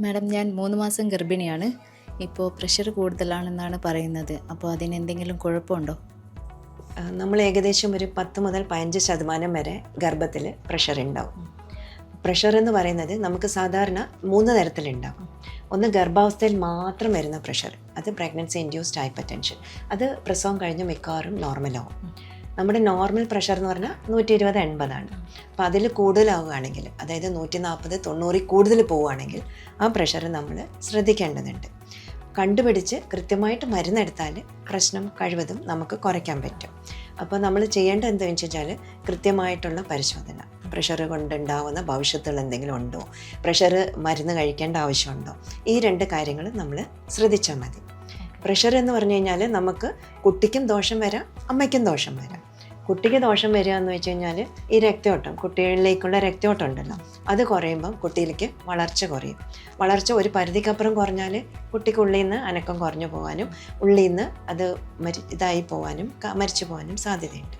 Madam ഞാൻ മൂന്ന് മാസം ഗർഭിണിയാണ്. ഇപ്പോൾ പ്രഷർ കൂടുതലാണെന്നാണ് പറയുന്നത്. അപ്പോൾ അതിന് എന്തെങ്കിലും കുഴപ്പമുണ്ടോ? നമ്മൾ ഏകദേശം ഒരു പത്ത് മുതൽ പതിനഞ്ച് ശതമാനം വരെ ഗർഭത്തിൽ പ്രഷർ ഉണ്ടാവും പ്രഷർ എന്ന് പറയുന്നത് നമുക്ക് സാധാരണ മൂന്ന് തരത്തിലുണ്ടാവും. ഒന്ന് ഗർഭാവസ്ഥയിൽ മാത്രം വരുന്ന പ്രഷർ അത് പ്രഗ്നൻസി ഇൻഡ്യൂസ്ഡ് ഹൈപ്പർ ടെൻഷൻ അത് പ്രസവം കഴിഞ്ഞ് മിക്കവാറും നോർമലാവും നമ്മുടെ നോർമൽ പ്രഷർ എന്ന് പറഞ്ഞാൽ നൂറ്റി ഇരുപത് എൺപതാണ്. അപ്പോൾ അതിൽ കൂടുതലാവുകയാണെങ്കിൽ അതായത് നൂറ്റി നാൽപ്പത് തൊണ്ണൂറിൽ കൂടുതൽ പോവുകയാണെങ്കിൽ ആ പ്രഷർ നമ്മൾ ശ്രദ്ധിക്കേണ്ടതുണ്ട്. കണ്ടുപിടിച്ച് കൃത്യമായിട്ട് മരുന്നെടുത്താൽ പ്രശ്നം കഴിവതും നമുക്ക് കുറയ്ക്കാൻ പറ്റും. അപ്പോൾ നമ്മൾ ചെയ്യേണ്ടത് എന്താണെന്ന് വെച്ചാൽ കൃത്യമായിട്ടുള്ള പരിശോധന. പ്രഷർ കൊണ്ടുണ്ടാവുന്ന ഭവിഷ്യത്തുകൾ എന്തെങ്കിലും ഉണ്ടോ? പ്രഷർ മരുന്ന് കഴിക്കേണ്ട ആവശ്യമുണ്ടോ? ഈ രണ്ട് കാര്യങ്ങൾ നമ്മൾ ശ്രദ്ധിച്ചാൽ മതി. പ്രഷർ എന്ന് പറഞ്ഞു കഴിഞ്ഞാൽ നമുക്ക് കുട്ടിക്കും ദോഷം വരാം അമ്മയ്ക്കും ദോഷം വരാം. കുട്ടിക്ക് ദോഷം വരിക എന്ന് വെച്ച് കഴിഞ്ഞാൽ ഈ രക്തയോട്ടം കുട്ടികളിലേക്കുള്ള രക്തയോട്ടം ഉണ്ടല്ലോ അത് കുറയുമ്പം കുട്ടിയിലേക്ക് വളർച്ച കുറയും. വളർച്ച ഒരു പരിധിക്കപ്പുറം കുറഞ്ഞാൽ കുട്ടിക്ക് ഉള്ളിൽ നിന്ന് അനക്കം കുറഞ്ഞു പോകാനും ഉള്ളിൽ നിന്ന് അത് മരി ഇതായി പോകാനും മരിച്ചു പോകാനും സാധ്യതയുണ്ട്.